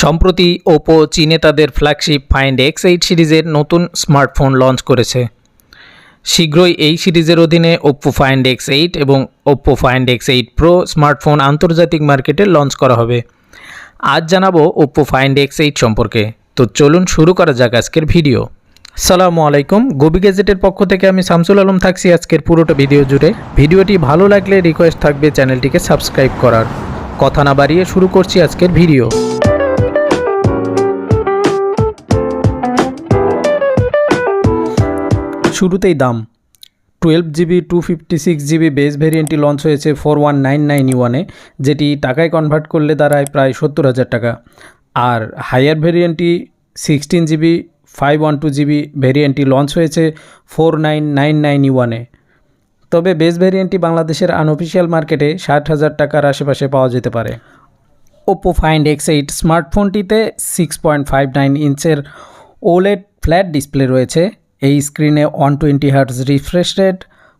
সম্প্রতি ওপো চীনে তাদের ফ্ল্যাগশিপ ফাইন্ড এক্স এইট সিরিজের নতুন স্মার্টফোন লঞ্চ করেছে। শীঘ্রই এই সিরিজের অধীনে ওপ্পো ফাইন্ড এক্স এইট এবং Oppo find X eight pro smartphone আন্তর্জাতিক মার্কেটে লঞ্চ করা হবে। আজ জানাব ওপ্পো ফাইন্ড এক্স এইট সম্পর্কে। তো চলুন শুরু করা যাক আজকের ভিডিও। সালামু আলাইকুম। গোবি গ্যাজেটের পক্ষ থেকে আমি শামসুল আলম থাকছি আজকের পুরোটা ভিডিও জুড়ে। ভিডিওটি ভালো লাগলে রিকোয়েস্ট থাকবে চ্যানেলটিকে সাবস্ক্রাইব করার। কথা না বাড়িয়ে শুরু করছি আজকের ভিডিও। শুরুতেই দাম। Twelve GB two fifty six GB base ভেরিয়েন্টটি launch হয়েছে ফোর ওয়ান নাইন নাইন ইউয়ানে যেটি টাকায় কনভার্ট করলে দাঁড়ায় প্রায় সত্তর হাজার টাকা। আর higher ভেরিয়েন্টটি sixteen GB five one two GB ভেরিয়েন্টটি launch হয়েছে ফোর নাইন নাইন নাইন ইউয়ানে তবে বেস ভেরিয়েন্টটি বাংলাদেশের আনঅফিসিয়াল মার্কেটে ষাট হাজার টাকার আশেপাশে পাওয়া যেতে পারে। ওপো ফাইন্ড এক্স এইট স্মার্টফোনটিতে সিক্স পয়েন্ট ফাইভ নাইন ইঞ্চের ওলেড ফ্ল্যাট ডিসপ্লে রয়েছে। এই স্ক্রিনে one twenty hertz refresh rate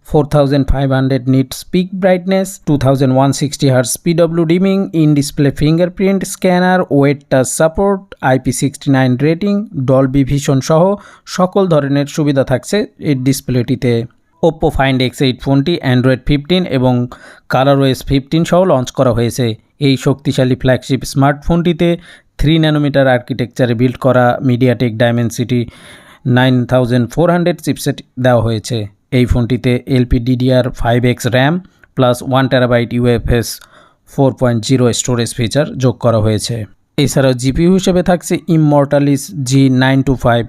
four thousand five hundred nit peak brightness two thousand one sixty hertz PW dimming in display fingerprint scanner wet touch support IP sixty nine rating Dolby vision সহ সকল ধরনের সুবিধা থাকছে এই ডিসপ্লেটিতে Oppo find X eight ফোনটি Android fifteen এবং colour OS fifteen সহ লঞ্চ করা হয়েছে। এই শক্তিশালী ফ্ল্যাগশিপ স্মার্টফোনটিতে থ্রি ন্যানোমিটার আর্কিটেকচারে বিল্ড করা MediaTek Dimensity nine thousand four hundred chipset দেওয়া হয়েছে। এই ফোনটিতে LP DDR five X RAM plus one terabyte UFS four point zero storage feature যোগ করা হয়েছে। এছাড়াও জিপিউ হিসেবে থাকছে Immortalis G nine two five.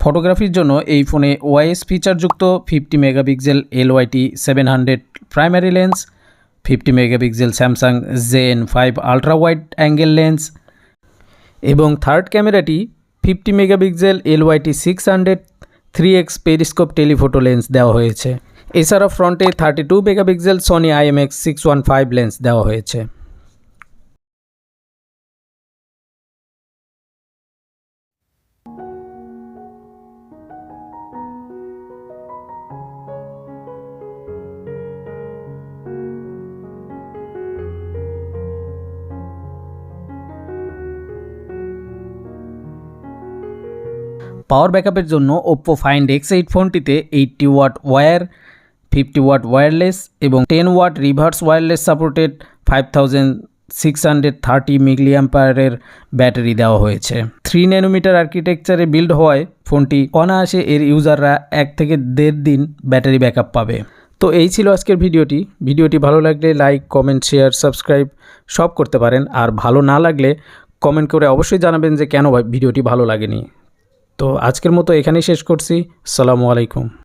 ফটোগ্রাফির জন্য এই ফোনে OIS ফিচারযুক্ত fifty megapixel LYT seven hundred primary lens, fifty megapixel Samsung JN five ultra wide angle lens এবং থার্ড ক্যামেরাটি fifty megapixel, LYT six hundred, three X periscope telephoto lens দেওয়া হয়েছে। এছাড়া ফ্রন্টে thirty two megapixel, Sony IMX six one five lens দেওয়া হয়েছে। Power ব্যাকআপের জন্য ওপ্পো ফাইন্ড এক্স এইট ফোনটিতে eighty watt wire fifty watt wireless এবং ten watt reverse wireless supported five thousand six hundred thirty মিলিয়াম্পায়ারের battery দেওয়া হয়েছে। Three nanometre আর্কিটেকচারে build হওয়ায় ফোনটি অনায়াসে এর ইউজাররা এক থেকে দেড় দিন ব্যাটারি ব্যাকআপ পাবে। তো এই ছিল আজকের ভিডিওটি। ভিডিওটি ভালো লাগলে লাইক কমেন্ট শেয়ার সাবস্ক্রাইব সব করতে পারেন। আর ভালো না লাগলে কমেন্ট করে অবশ্যই জানাবেন যে কেন ভিডিওটি ভালো লাগেনি। তো আজকের মতো এখানেই শেষ করছি। সালামু আলাইকুম।